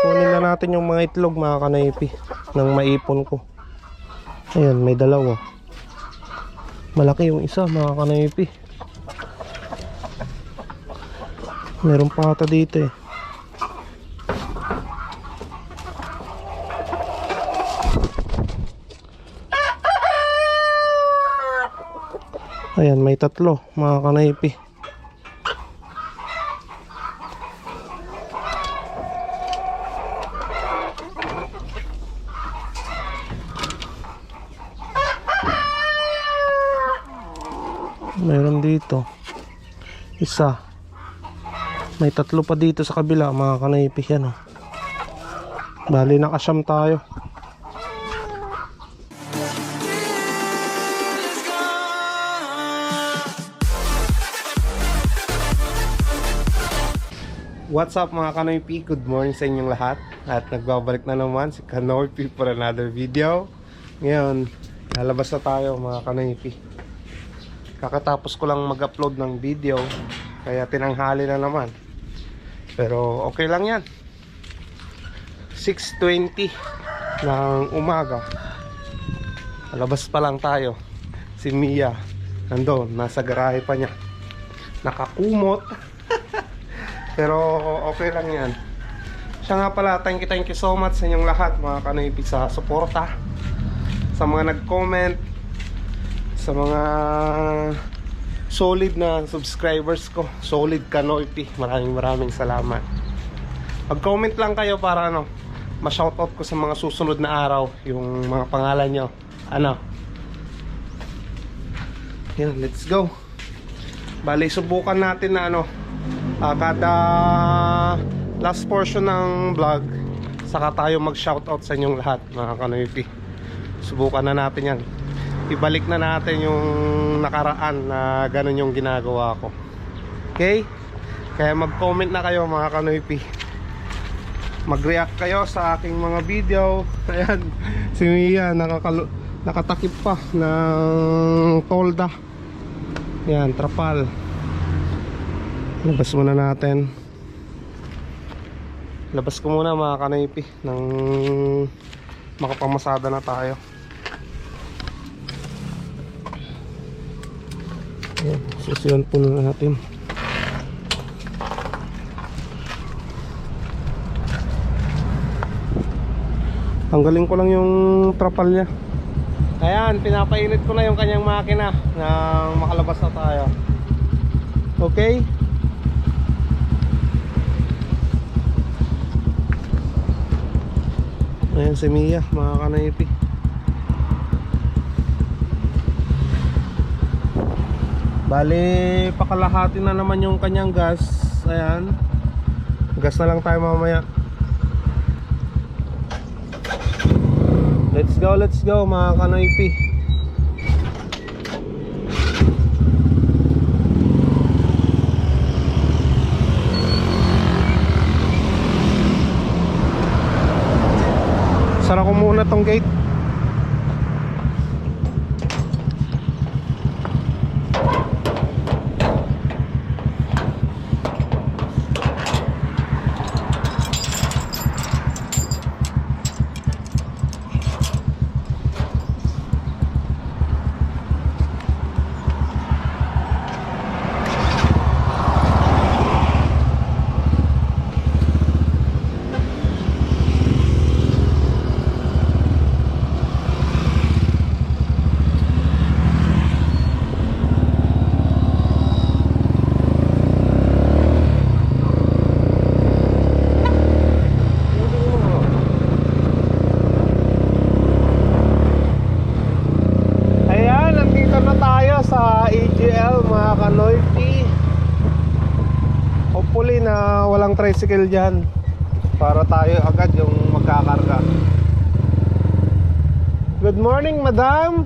Kunin na natin yung mga itlog mga kanaypi ng maipon ko. Ayan, may dalawa. Malaki yung isa mga kanaypi. Meron pa ata dito eh. Ayan, may tatlo mga kanaypi. Meron dito. Isa. May tatlo pa dito sa kabila mga kanaypi yan oh. Bali nakasyam tayo. What's up mga Kanoypi? Good morning sa inyong lahat At nagbabalik na naman si Kanoypi for another video Ngayon, lalabas na tayo mga Kanoypi Kakatapos ko lang mag-upload ng video Kaya tinanghali na naman Pero okay lang yan 6.20 ng umaga Lalabas pa lang tayo Si Mia Nandun, nasa garahe pa niya Nakakumot pero okay lang yan. Siya nga pala, thank you, thank you so much sa inyong lahat mga kanoypi sa suporta. Sa mga nag-comment. Sa mga solid na subscribers ko. Solid kanoypi. Maraming maraming salamat. Mag-comment lang kayo para ano, ma-shoutout ko sa mga susunod na araw yung mga pangalan nyo. Ano? Yan, let's go. Bali, subukan natin na ano, Ah, kada last portion ng vlog saka tayo mag shoutout sa inyong lahat mga kanoypi subukan na natin yan ibalik na natin yung nakaraan na ganun yung ginagawa ko. Okay? Kaya mag comment na kayo mga kanoypi. Mag react kayo sa aking mga video. Ayan. Si Mia nakatakip pa ng tolda. Yan trapal. Labas muna natin. Labas ko muna mga kanaypi nang makapamasada na tayo Ayan, susiyan po na natin. Tanggalin ko lang yung trapal niya. Ayan pinapainit ko na yung kanyang makina nang makalabas na tayo. Okay. Ayan si Mia, mga kanaypi. Bali, pakalahati na naman yung kanyang gas. Ayan. Gas na lang tayo mamaya. Let's go, let's go mga kanaypi. Sara ko muna tong gate. Tricycle dyan. Para tayo agad yung magkakarga. Good morning madam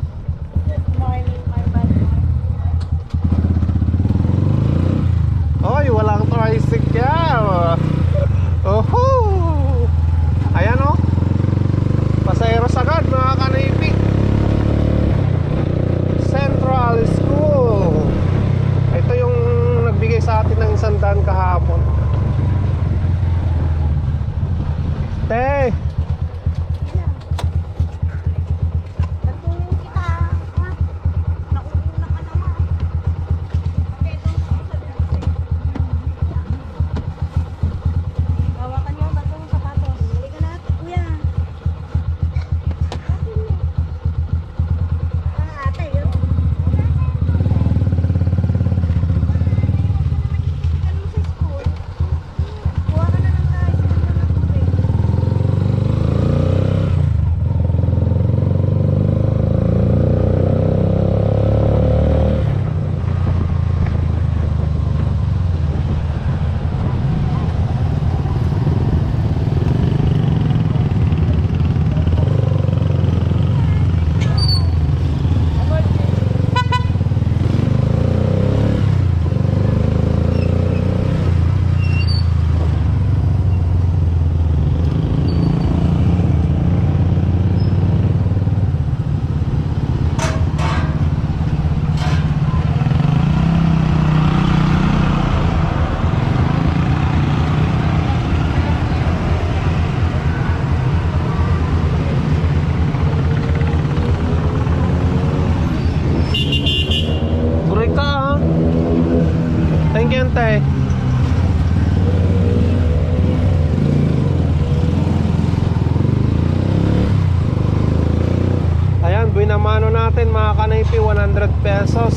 pesos.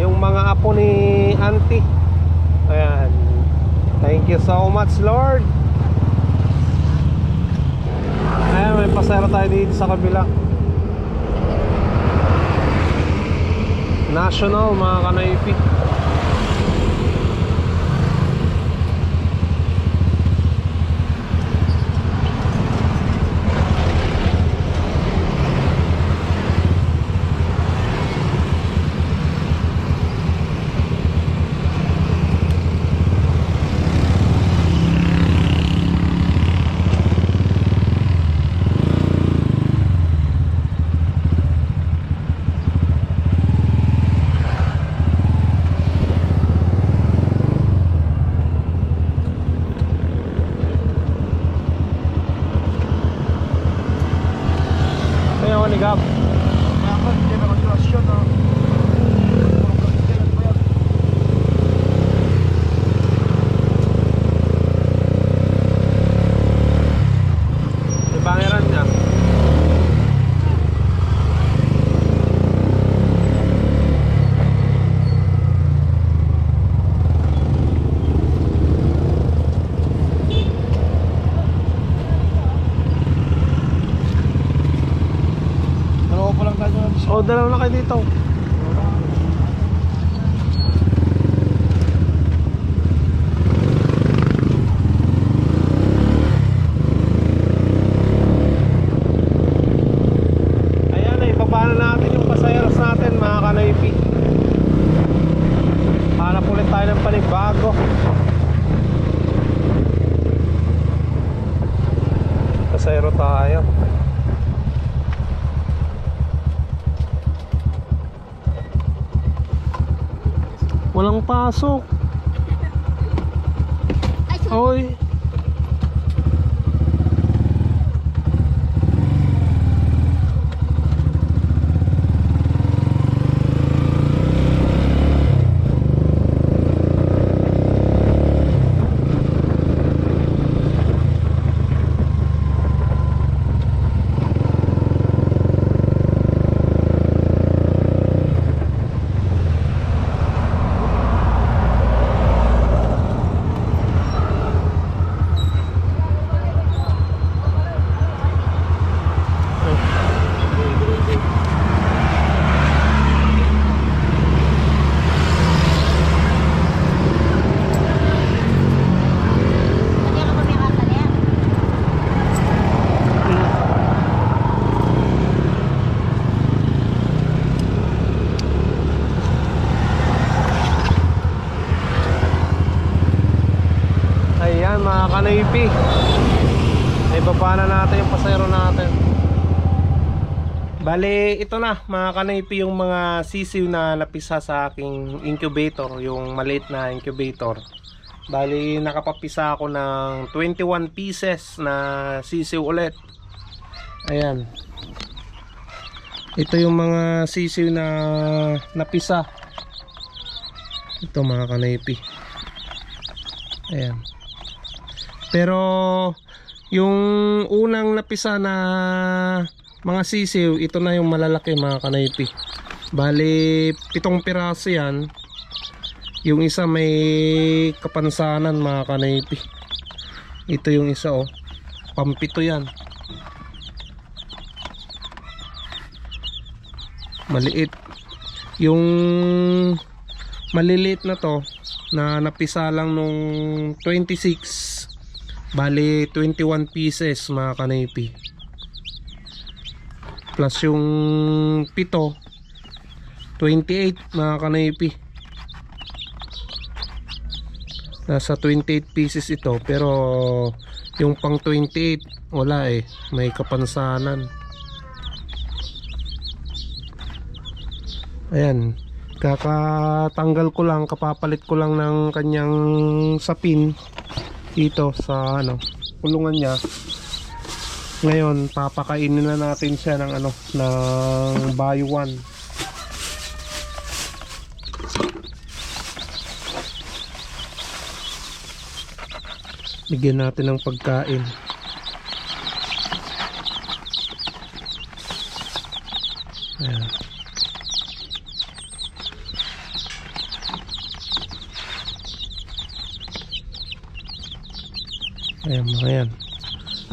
Yung mga apo ni auntie. Ayan. Thank you so much lord. Ayan may pasero tayo dito sa kabila. National mga kanaypi kaya ako ni Gab Bakit hindi na mag-rasyon ah? May pangeran niya. Dalawa pa lang tayo ng O, dalaw na kayo dito. Ayan na, ibaba na natin yung pasayeros natin mga kanaypi. Hanap ulit tayo ng panibago. Pasayero tayo. Walang pasok. Oy. Hindi ka pumira niya. Ayan mga kanaypi. Ay baba na natin yung pasayro natin. Bale, ito na mga kanaypi yung mga sisiw na napisa sa aking incubator, yung maliit na incubator. Bali, nakapapisa ako ng 21 pieces na sisiw ulit. Ayan. Ito yung mga sisiw na napisa. Ito mga kanaypi. Ayan. Pero yung unang napisa na mga sisiw, ito na yung malalaki mga kanaypi. Bali, pitong piraso yan. Yung isa may kapansanan mga kanaypi. Ito yung isa oh. Pampito yan. Maliit. Yung maliliit na to na napisa lang nung 26 bali 21 pieces mga kanaypi plus yung pito 28 mga kanaypi. Nasa 28 pieces ito pero yung pang 28 wala eh. May kapansanan. Ayan. Kakatanggal ko lang kapapalit ko lang ng kanyang sapin dito sa ano kulungan niya ngayon, papakainin na natin siya ng ano, ng bayuan. Bigyan natin ng pagkain. Ayan. Ayan mga yan.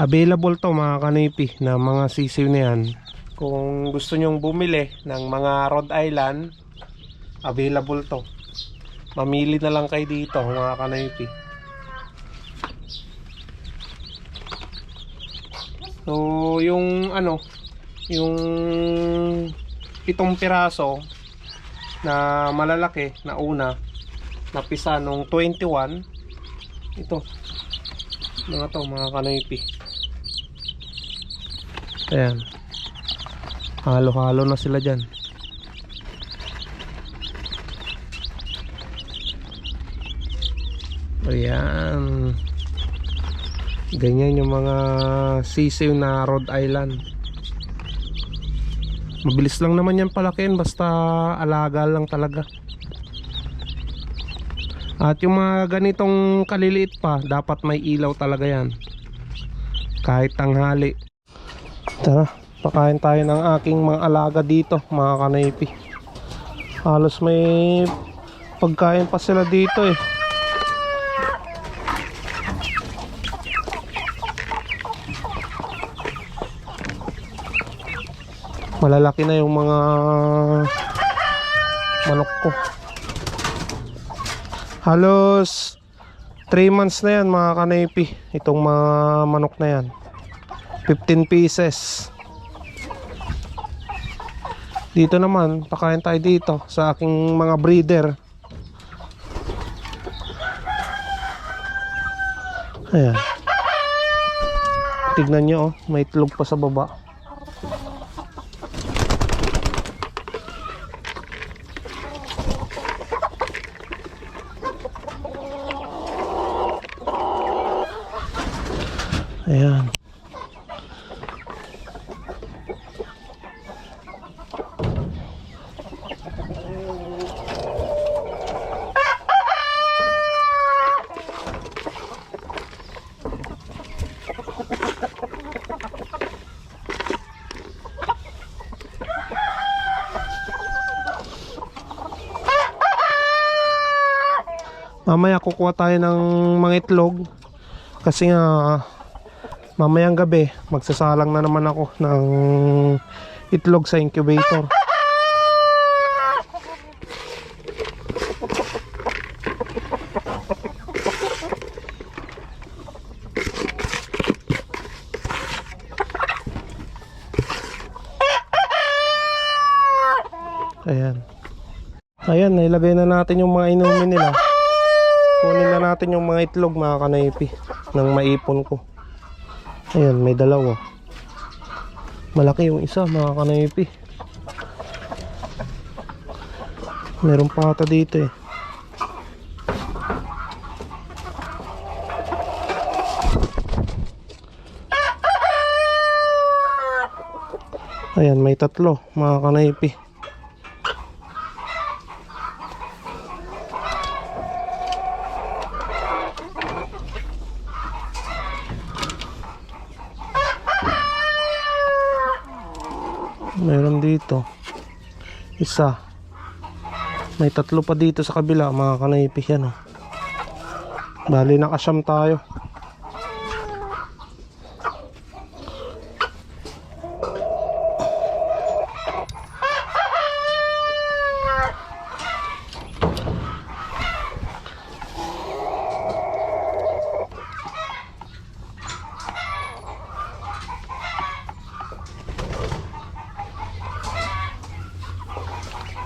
Available to mga kanipi na mga sisiw na yan. Kung gusto nyong bumili ng mga Rhode Island, available to. Mamili na lang kayo dito mga kanipi. So, yung ano, yung pitong piraso na malalaki na una, napisa nung 21, ito, mga to, mga kanipi. Ayan. Halo-halo na sila dyan. Ayan. Ganyan yung mga sisiw na Rhode Island. Mabilis lang naman yan palakin basta alaga lang talaga. At yung mga ganitong kaliliit pa, dapat may ilaw talaga yan. Kahit tanghali. Tara, pakain tayo ng aking mga alaga dito, mga kanaypi. Halos may pagkain pa sila dito eh. Malalaki na yung mga manok ko. Halos 3 months na yan mga kanaypi. Itong mga manok na yan. 15 pieces. Dito naman, pakain tayo dito sa aking mga breeder. Ayan. Tignan nyo oh, may itlog pa sa baba. Mamaya kukuha tayo ng mga itlog. Kasi nga mamayang gabi magsasalang na naman ako ng itlog sa incubator. Ayan. Ayan nailagay na natin yung mga inumin nila natin yung mga itlog mga kanaypi ng maipon ko Ayan, may dalawa. Malaki yung isa, mga kanaypi. Meron pa ata dito eh. Ayan, may tatlo, mga kanaypi. Meron dito. Isa. May tatlo pa dito sa kabila, mga kanaypi yan. Oh. Bali nakasyam tayo.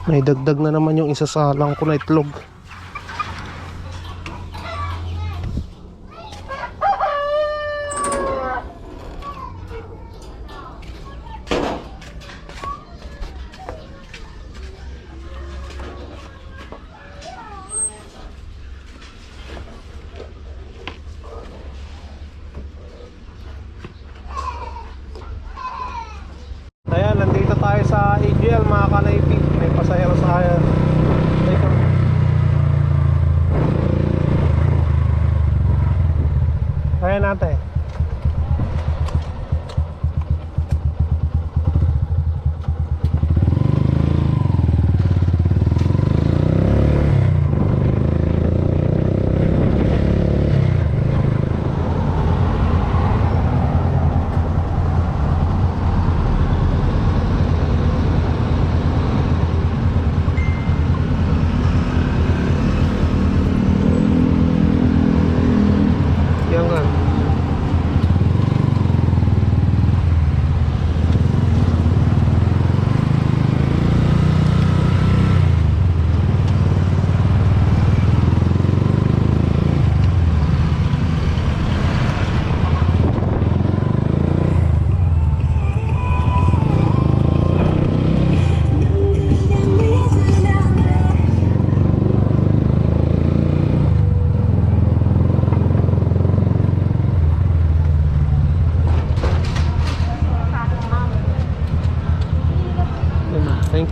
May dagdag na naman yung isasalang ko na itlog. Ayan, nandito tayo sa AGL mga kanaypi. May pasahero sa kaya. Dito. Kaya natin.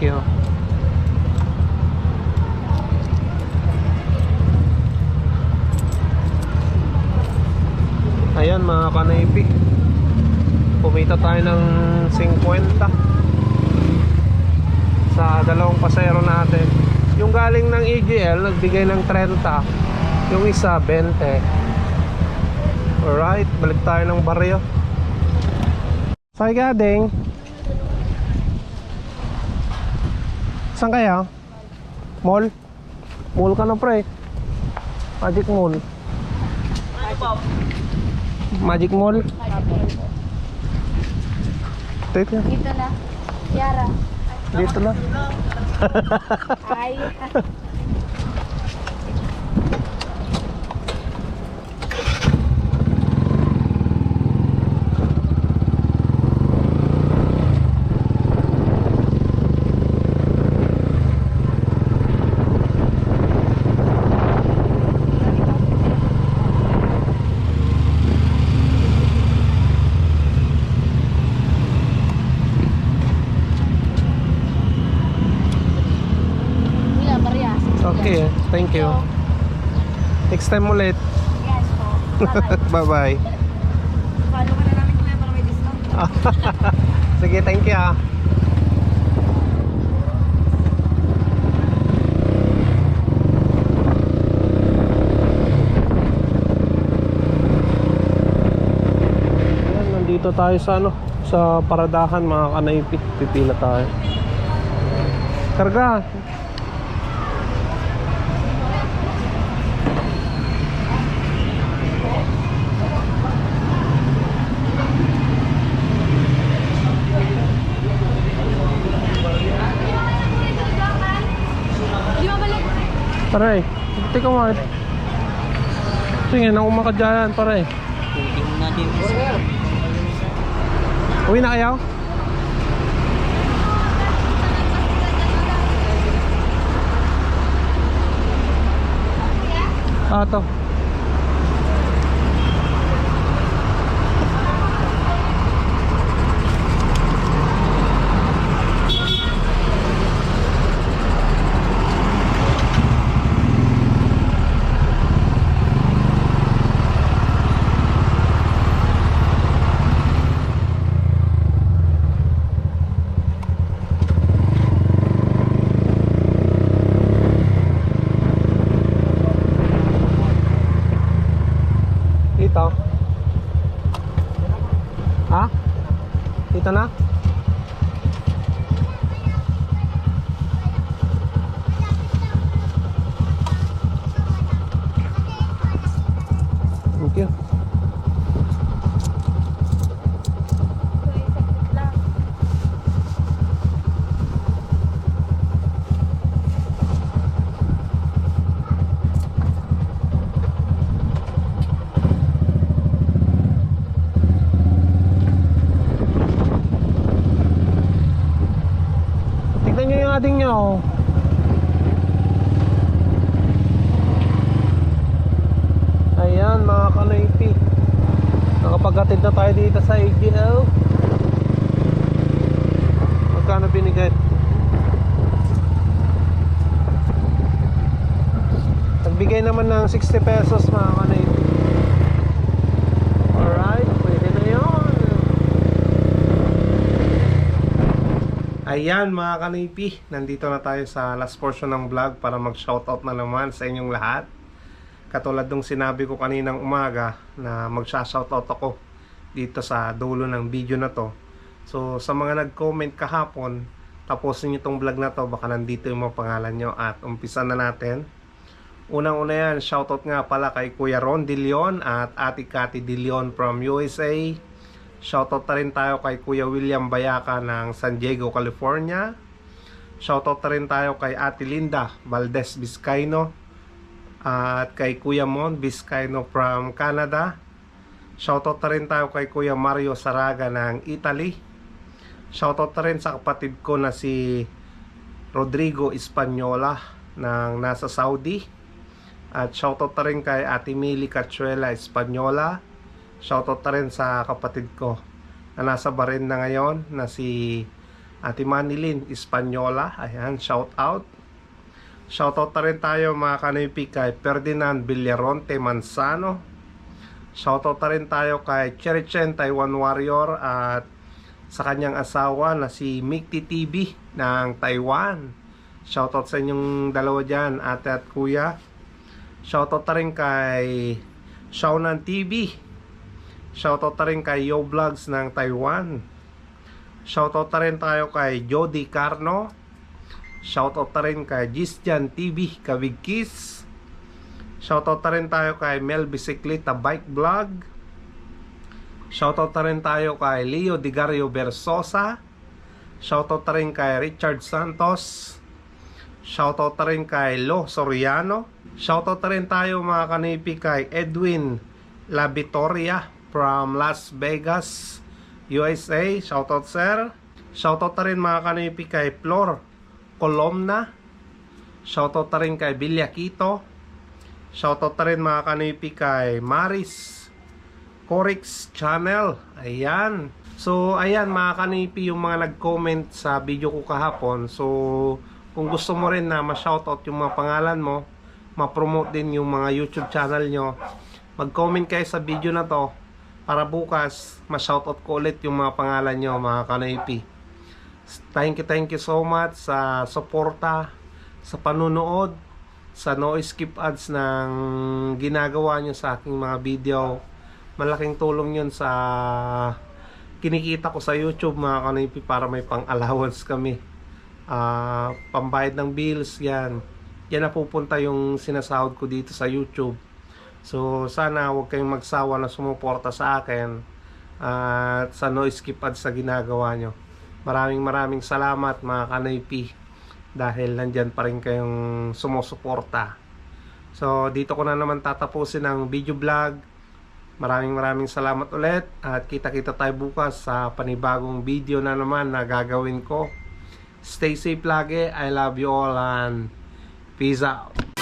you. Ayan mga kanaypi. Kumita tayo ng 50 sa dalawang pasero natin. Yung galing ng EGL, nagbigay ng 30. Yung isa, 20. Alright, balik tayo ng baryo. Saan ka, Ding? Saan kaya? Mall? Mall ka na, pre. Magic Mall. Magic Mall? Dito, Dito na. Yara. dito na. Ay. Wala, Maria. Okay, thank you. Next time ulit. Yes po. Bye-bye. Bye-bye. Follow ka na namin kuya para may discount. Sige, thank you ah. Ayan, nandito tayo sa ano, sa paradahan mga kanaypi. Pipila tayo. Karga. Pare, teka mo. Sige, na umakadyan, pare. Uwi na kayo? Ah, to. Dito. Ha? Dito na? Thank you. Tignan nyo yung ating nyo. oh. Ayan mga kanoypi. Nakapaghatid na tayo dito sa AGL. Magkano binigay? Nagbigay naman ng 60 pesos mga kanoypi. Alright, pwede na yun. Ayan mga kanipi, nandito na tayo sa last portion ng vlog para mag-shoutout na naman sa inyong lahat. Katulad nung sinabi ko kaninang umaga na magsha-shoutout ako dito sa dulo ng video na to. So sa mga nag-comment kahapon, tapusin nyo tong vlog na to, baka nandito yung mga pangalan nyo at umpisa na natin. Unang-una yan, shoutout nga pala kay Kuya Ron De Leon at Ate Cathy De Leon from USA. Shoutout na rin tayo kay Kuya William Bayaka ng San Diego, California. Shoutout na rin tayo kay Ate Linda Valdez Vizcaino at kay Kuya Mon Vizcaino from Canada. Shoutout na rin tayo kay Kuya Mario Saraga ng Italy. Shoutout na rin sa kapatid ko na si Rodrigo Espanyola ng nasa Saudi. At shoutout na rin kay Ate Mili Cachuela Espanyola. Shoutout na rin sa kapatid ko na nasa Bahrain na ngayon na si Ate Manilin Espanyola. Ayan, shout out. Shout out na rin tayo mga kanipi kay Ferdinand Villaronte Manzano. Shout out na rin tayo kay Cherry Chen Taiwan Warrior at sa kanyang asawa na si Mikti TV ng Taiwan. Shout out sa inyong dalawa dyan, ate at kuya. Shout out na rin kay Shaonan TV. Shout out na rin kay Yo Vlogs ng Taiwan. Shout out na rin tayo kay Jody Carno. Shout out na rin kay Gisjan TV Kavigkis. Shout out na rin tayo kay Mel Bicicleta Bike Vlog. Shout out na rin tayo kay Leo Digario Versosa. Shout out na rin kay Richard Santos. Shout out na rin kay Lo Soriano. Shout out na rin tayo mga kanipi kay Edwin La Vitoria from Las Vegas, USA. Shout out sir. Shout out na rin mga kanipi kay Flor Colomna. Shout out na rin kay Bilya Quito. Shout out na rin mga kanipi kay Maris Corix Channel. Ayan. So, ayan mga kanipi yung mga nag-comment sa video ko kahapon. So, kung gusto mo rin na ma-shoutout yung mga pangalan mo, ma-promote din yung mga YouTube channel nyo, mag-comment kayo sa video na to para bukas ma-shoutout ko ulit yung mga pangalan nyo mga kanipi. Thank you, thank you so much sa suporta, sa panunood, sa no skip ads ng ginagawa nyo sa aking mga video. Malaking tulong yun sa kinikita ko sa YouTube mga kanipi para may pang allowance kami. Ah, pambayad ng bills yan. Yan napupunta yung sinasahod ko dito sa YouTube. So sana huwag kayong magsawa na sumuporta sa akin at sa no skip ads sa ginagawa nyo. Maraming maraming salamat mga kanipi dahil nandyan pa rin kayong sumusuporta. So dito ko na naman tatapusin ang video vlog. Maraming maraming salamat ulit at kita-kita tayo bukas sa panibagong video na naman na gagawin ko. Stay safe lagi. I love you all and peace out.